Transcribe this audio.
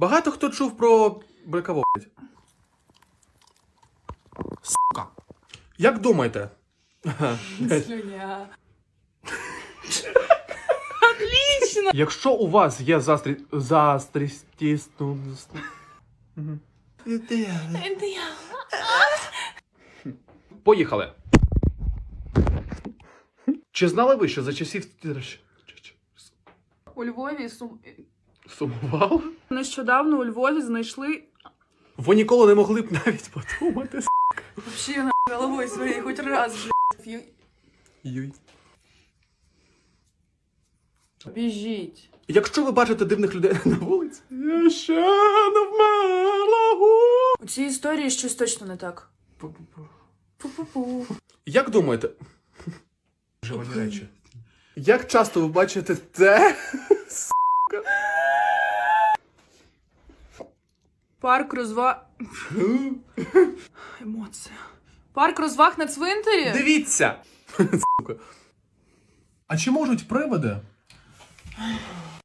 Багато хто чув про бракаво. блядь. Сука. Як думаєте? Ага, блядь. Якщо у вас є застрі... застрістісну... Поїхали. Чи знали ви, що за часів У Львові сум... сумував? Нещодавно у Львові знайшли Ви ніколи не могли б навіть подумати. вообще на головою своєю хоч раз, блядь. Юй. Біжіть. Якщо ви бачите дивних людей на вулиці, я ще не вмерла. У цій історії щось точно не так. Пу-пу-пу. Як думаєте? Вживані речі. Як часто ви бачите те? Парк розваг... Емоція. Парк розваг на цвинтарі? Дивіться! А чи можуть приводи